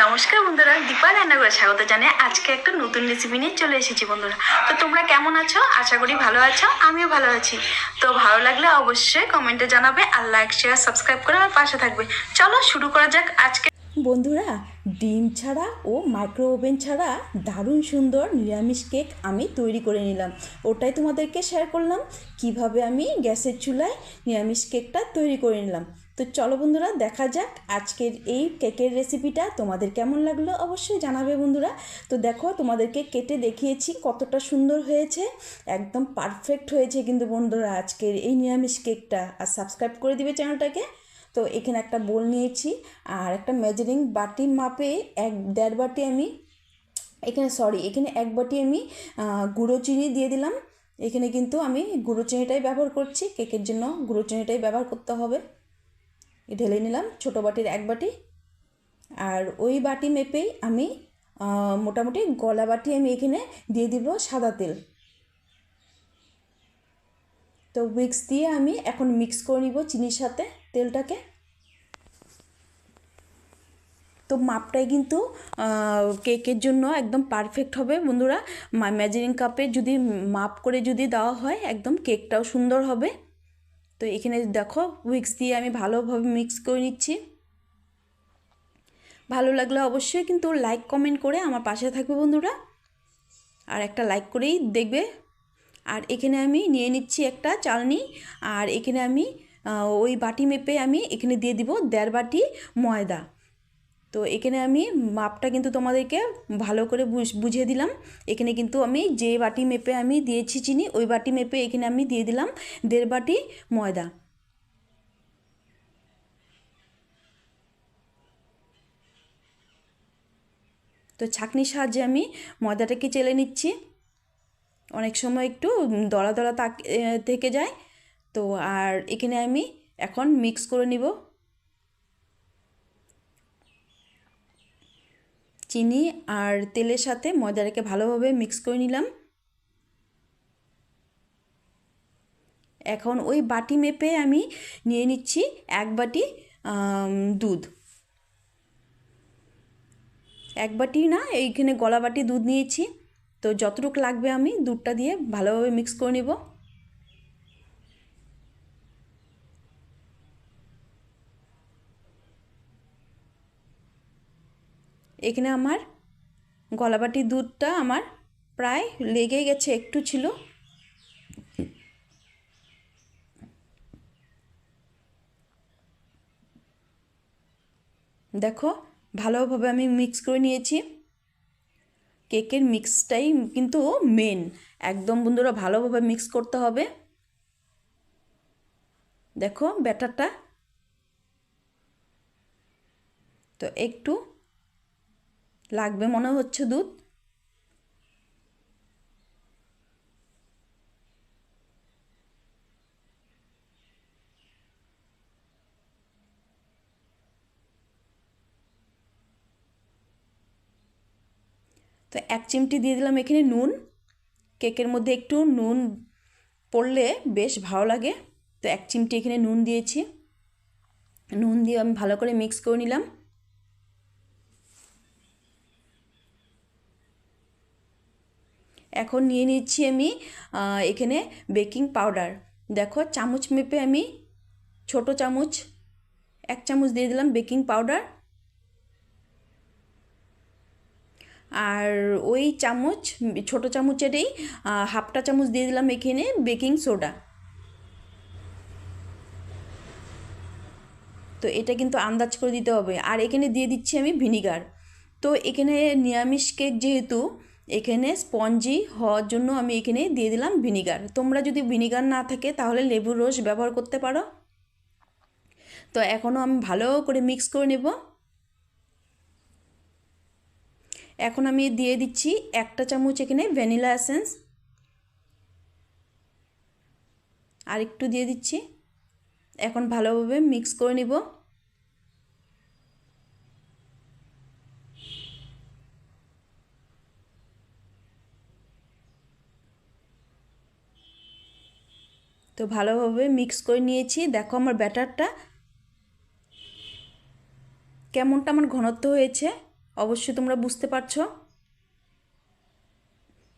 নমস্কার বন্ধুরা, দীপা রান্না করে স্বাগত জানাই আজকে একটা নতুন রেসিপি নিয়ে চলে এসেছি বন্ধুরা। তো তোমরা কেমন আছো? আশা করি ভালো আছো, আমিও ভালো আছি। তো ভালো লাগলে অবশ্যই কমেন্টে জানাবে আর লাইক শেয়ার সাবস্ক্রাইব করে আমার পাশে থাকবে। চলো শুরু করা যাক আজকে। বন্ধুরা, ডিম ছাড়া ও মাইক্রো ওভেন ছাড়া দারুণ সুন্দর নিরামিষ কেক আমি তৈরি করে নিলাম। ওটাই তোমাদেরকে শেয়ার করলাম। কীভাবে আমি গ্যাসের চুলায় নিরামিষ কেকটা তৈরি করে নিলাম। তো চলো বন্ধুরা, দেখা যাক আজকের এই কেকের রেসিপিটা তোমাদের কেমন লাগল অবশ্যই জানাবে বন্ধুরা। তো দেখো, তোমাদেরকে কেটে দেখিয়েছি কতটা সুন্দর হয়েছে, একদম পারফেক্ট হয়েছে কিন্তু বন্ধুরা আজকের এই নিরামিষ কেকটা। আর সাবস্ক্রাইব করে দিবে চ্যানেলটাকে। তো এখানে একটা বোল নিয়েছি, আর একটা মেজারিং বাটি মাপে এক, দেড় বাটি আমি, এখানে সরি এখানে এক বাটি আমি গুঁড়ো চিনি দিয়ে দিলাম। এখানে কিন্তু আমি গুঁড়ো চিনিটাই ব্যবহার করছি, কেকের জন্য গুঁড়ো চিনিটাই ব্যবহার করতে হবে। ঢেলে নিলাম, ছোটো বাটির এক বাটি। আর ওই বাটি মেপেই আমি মোটামুটি গলা বাটি আমি এখানে দিয়ে দিব সাদা তেল। তো উইক্স দিয়ে আমি এখন মিক্স করে নিব চিনির সাথে তেলটাকে। তো মাপটাই কিন্তু কেকের জন্য একদম পারফেক্ট হবে। বন্ধুরা মেজারিং কাপে যদি মাপ করে যদি দেওয়া হয়, একদম কেকটাও সুন্দর হবে। তো এখানে দেখো উইক্স দিয়ে আমি ভালোভাবে মিক্স করে নিচ্ছি। ভালো লাগলে অবশ্যই কিন্তু লাইক, কমেন্ট করে আমার পাশে থাকবে বন্ধুরা। আর একটা লাইক করেই দেখবে। আর এখানে আমি নিয়ে নিচ্ছি একটা চালনি। আর এখানে আমি ওই বাটি মেপে আমি এখানে দিয়ে দিব দেড় বাটি ময়দা। তো এখানে আমি মাপটা কিন্তু তোমাদেরকে ভালো করে বুঝ- বুঝিয়ে দিলাম। এখানে কিন্তু আমি যে বাটি মেপে আমি দিয়েছি চিনি, ওই বাটি মেপে এখানে আমি দিয়ে দিলাম দেড় বাটি ময়দা। তো ছাঁকনির সাহায্যে আমি ময়দাটাকে চেলে নিচ্ছি। অনেক সময় একটু দলা দলা তাক থেকে যায়। তো আর এখানে আমি এখন মিক্স করে নিব। চিনি আর তেলের সাথে ময়দাটাকে ভালোভাবে মিক্স করে নিলাম। এখন ওই বাটি মেপে আমি নিয়ে নিচ্ছি এক বাটি দুধ। এক বাটি না, এইখানে গলা বাটি দুধ নিয়েছি। তো যতটুকু লাগবে আমি দুধটা দিয়ে ভালোভাবে মিক্স করে নেব। এখানে আমার গলাবাটি দুধটা আমার প্রায় লেগে গেছে, একটু ছিল। দেখো, ভালোভাবে আমি মিক্স করে নিয়েছি। কেকের মিক্সটাই কিন্তু মেন একদম বন্ধুরা, ভালোভাবে মিক্স করতে হবে। দেখো, ব্যাটারটা। তো একটু লাগবে মনে হচ্ছে দুধ? তো এক চিমটি দিয়ে দিলাম এখানে নুন। কেকের মধ্যে একটু নুন পড়লে বেশ ভালো লাগে। তো এক চিমটি এখানে নুন দিয়েছি। নুন দিয়ে আমি ভালো করে মিক্স করে নিলাম। এখন নিয়ে নিচ্ছি আমি এখানে বেকিং পাউডার। দেখো, চামচ মেপে আমি ছোট চামচ, এক চামচ দিয়ে দিলাম বেকিং পাউডার। আর ওই চামচ, ছোট চামচেরই হাফটা চামচ দিয়ে দিলাম এখানে বেকিং সোডা। তো এটা কিন্তু আন্দাজ করে দিতে হবে। আর এখানে দিয়ে দিচ্ছি আমি ভিনিগার। তো এখানে নিরামিষ কেক যেহেতু এখানে স্পঞ্জি হওয়ার জন্য আমি এখানে দিয়ে দিলাম ভিনিগার। তোমরা যদি ভিনিগার না থাকে, তাহলে লেবুর রস ব্যবহার করতে পারো। তো এখনও আমি ভালো করে মিক্স করে নেব। এখন আমি দিয়ে দিচ্ছি একটা চামচ এখানে ভ্যানিলা এসেন্স। আর একটু দিয়ে দিচ্ছি। এখন ভালোভাবে মিক্স করে নিব। তো ভালোভাবে মিক্স করে নিয়েছি। দেখো আমার ব্যাটারটা কেমনটা আমার ঘনত্ব হয়েছে, অবশ্যই তোমরা বুঝতে পারছ।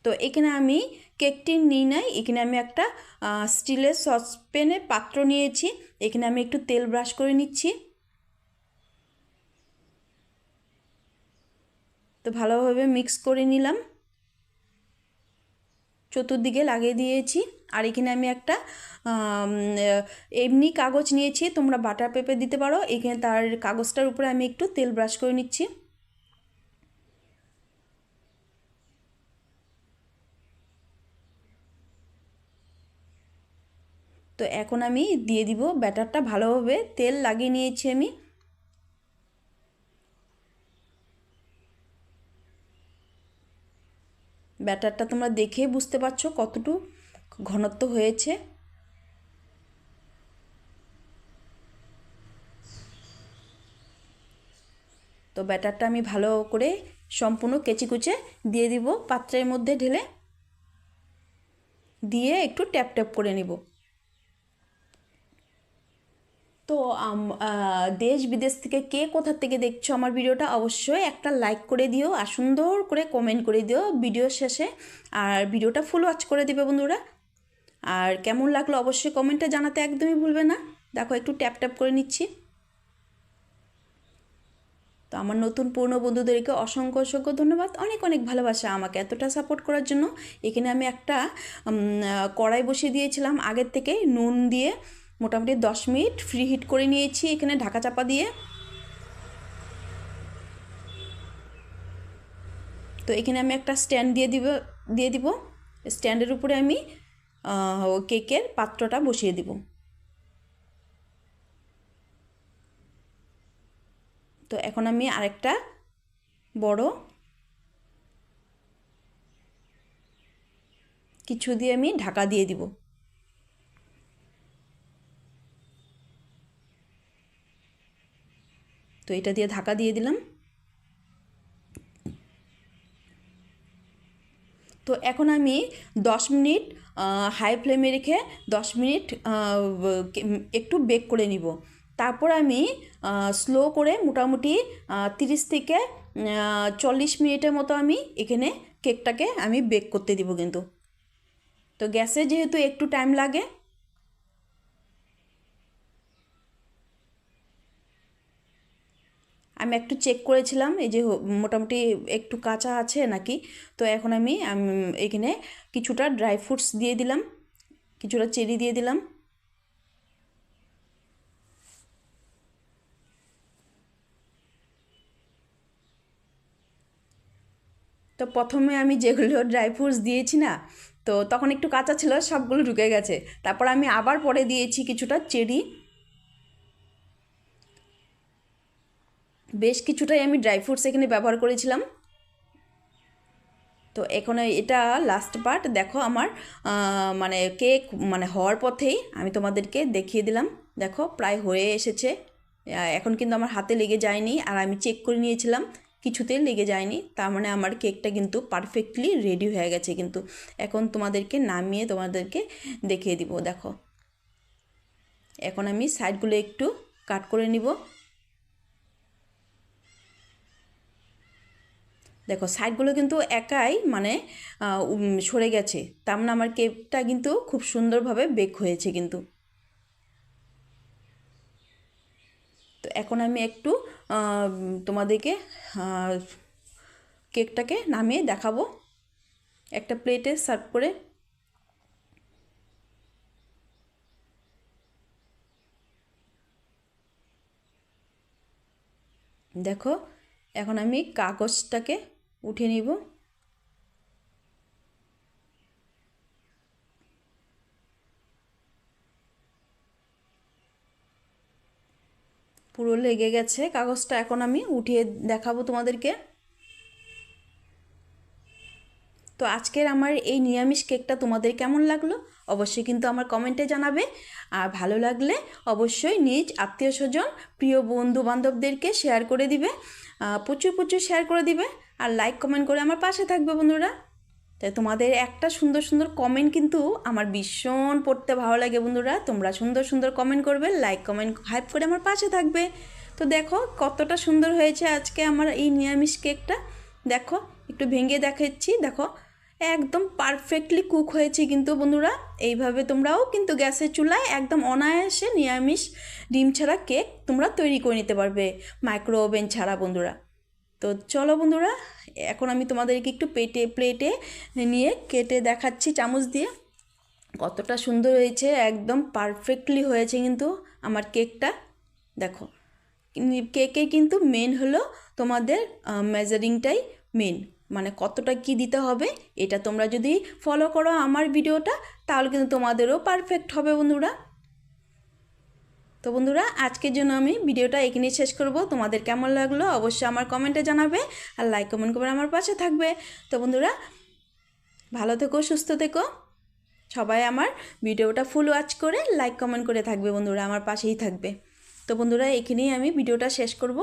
তো এখানে আমি কেকটি নিই নাই, এখানে আমি একটা স্টিলের সসপ্যানে পাত্র নিয়েছি, এখানে আমি একটু তেল ব্রাশ করে নিচ্ছি। তো ভালোভাবে মিক্স করে নিলাম। চতুর্দিকে লাগিয়ে দিয়েছি। আর এখানে আমি একটা এমনি কাগজ নিয়েছি। তোমরা বাটার পেপার দিতে পারো। এখানে তার কাগজটার উপরে আমি একটু তেল ব্রাশ করে নিচ্ছি। তো এখন আমি দিয়ে দিব ব্যাটারটা ভালোভাবে। তেল লাগিয়ে নিয়েছি আমি। ব্যাটারটা তোমরা দেখেই বুঝতে পারছ কতটুকু ঘনত্ব হয়েছে। তো ব্যাটারটা আমি ভালো করে সম্পূর্ণ কেচিকুচে দিয়ে দিব, পাত্রের মধ্যে ঢেলে। দিয়ে একটু ট্যাপ ট্যাপ করে নিব। তো দেশ বিদেশ থেকে কে কোথা থেকে দেখছ আমার ভিডিওটা অবশ্যই একটা লাইক করে দিও, আর সুন্দর করে কমেন্ট করে দিও ভিডিও শেষে, আর ভিডিওটা ফুল ওয়াচ করে দিবে বন্ধুরা। আর কেমন লাগল অবশ্যই কমেন্টে জানাতে একদমই ভুলবে না। দেখো, একটু ট্যাপ ট্যাপ করে নিচ্ছি। তো আমার নতুন পুরনো বন্ধুদেরকে অসংখ্য অসংখ্য ধন্যবাদ। অনেক অনেক ভালোবাসা আমাকে এতটা সাপোর্ট করার জন্য। এখানে আমি একটা কড়াই বসিয়ে দিয়েছিলাম আগের থেকে নুন দিয়ে। মোটামুটি দশ মিনিট ফ্রি হিট করে নিয়েছি এখানে ঢাকা চাপা দিয়ে। তো এখানে আমি একটা স্ট্যান্ড দিয়ে দিব দিয়ে দিব। স্ট্যান্ডের উপরে আমি কেকের পাত্রটা বসিয়ে দিব। তো এখন আমি আরেকটা বড় কিছু দিয়ে আমি ঢাকা দিয়ে দিব। তো এটা দিয়ে ঢাকা দিয়ে দিলাম। তো এখন আমি দশ মিনিট হাই ফ্লেমে রেখে দশ মিনিট একটু বেক করে নিব। তারপর আমি স্লো করে মোটামুটি তিরিশ থেকে চল্লিশ মিনিটের মতো আমি এখানে কেকটাকে আমি বেক করতে দিব কিন্তু। তো গ্যাসে যেহেতু একটু টাইম লাগে আমি একটু চেক করেছিলাম, এই যে মোটামুটি একটু কাঁচা আছে নাকি, তো এখন আমি এখানে কিছুটা ড্রাই ফ্রুটস দিয়ে দিলাম, কিছুটা চেরি দিয়ে দিলাম। তো প্রথমে আমি যেগুলো ড্রাই ফ্রুটস দিয়েছি না, তো তখন একটু কাঁচা ছিল, সবগুলো ঢুকে গেছে। তারপর আমি আবার পরে দিয়েছি কিছুটা চেরি। বেশ কিছুটাই আমি ড্রাই ফ্রুটস এখানে ব্যবহার করেছিলাম। তো এখন এটা লাস্ট পার্ট দেখো আমার মানে কেক মানে হওয়ার পথেই আমি তোমাদেরকে দেখিয়ে দিলাম। দেখো, প্রায় হয়ে এসেছে। এখন কিন্তু আমার হাতে লেগে যায়নি আর আমি চেক করে নিয়েছিলাম, কিছুতেই লেগে যায়নি। তার মানে আমার কেকটা কিন্তু পারফেক্টলি রেডি হয়ে গেছে কিন্তু। এখন তোমাদেরকে নামিয়ে তোমাদেরকে দেখিয়ে দিব, দেখো। এখন আমি সাইডগুলো একটু কাট করে নিব। দেখো, সাইডগুলো কিন্তু একাই মানে সরে গেছে। তার মানে আমার কেকটা কিন্তু খুব সুন্দরভাবে বেক হয়েছে কিন্তু। তো এখন আমি একটু তোমাদেরকে কেকটাকে নামিয়ে দেখাবো। একটা প্লেটে সার্ভ করে। দেখো, এখন আমি কাগজটাকে উঠে নিব। পুরো লেগে গেছে। কাগজটা এখন আমি উঠিয়ে দেখাবো তোমাদেরকে। তো আজকের আমার এই নিরামিষ কেকটা তোমাদের কেমন লাগল অবশ্যই কিন্তু আমার কমেন্টে জানাবে। আর ভালো লাগলে অবশ্যই নিজ আত্মীয় স্বজন, প্রিয় বন্ধু বান্ধবদেরকে শেয়ার করে দিবে। প্রচুর প্রচুর শেয়ার করে দিবে। আর লাইক কমেন্ট করে আমার পাশে থাকবে বন্ধুরা। তাই তোমাদের একটা সুন্দর সুন্দর কমেন্ট কিন্তু আমার ভীষণ পড়তে ভালো লাগে বন্ধুরা। তোমরা সুন্দর সুন্দর কমেন্ট করবে লাইক কমেন্ট হাইপ করে আমার পাশে থাকবে। তো দেখো কতটা সুন্দর হয়েছে আজকে আমার এই নিরামিষ কেকটা দেখো, একটু ভেঙে দেখাচ্ছি। দেখো, একদম পারফেক্টলি কুক হয়েছে কিন্তু বন্ধুরা। এইভাবে তোমরাও কিন্তু গ্যাসের চুলায় একদম অনায়াসে নিরামিষ ডিম ছাড়া কেক তোমরা তৈরি করে নিতে পারবে। মাইক্রো ওভেন ছাড়া বন্ধুরা। তো চলো বন্ধুরা, এখন আমি তোমাদেরকে একটু পেটে প্লেটে নিয়ে কেটে দেখাচ্ছি চামচ দিয়ে। কতটা সুন্দর হয়েছে, একদম পারফেক্টলি হয়েছে কিন্তু আমার কেকটা দেখো কেকে কিন্তু মেন হলো তোমাদের মেজারিংটাই মেন মানে কতটা কি দিতে হবে, এটা তোমরা যদি ফলো করো আমার ভিডিওটা তাহলে কিন্তু তোমাদেরও পারফেক্ট হবে বন্ধুরা। তো বন্ধুরা, আজকের জন্য আমি ভিডিওটা এখানেই শেষ করব। তোমাদের কেমন লাগল অবশ্যই আমার কমেন্টে জানাবে আর লাইক কমেন্ট করে আমার পাশে থাকবে। তো বন্ধুরা, ভালো থেকো, সুস্থ থেকো। সবাই আমার ভিডিওটা ফুল ওয়াচ করে লাইক কমেন্ট করে থাকবে বন্ধুরা, আমার পাশেই থাকবে। তো বন্ধুরা, এখানেই আমি ভিডিওটা শেষ করব।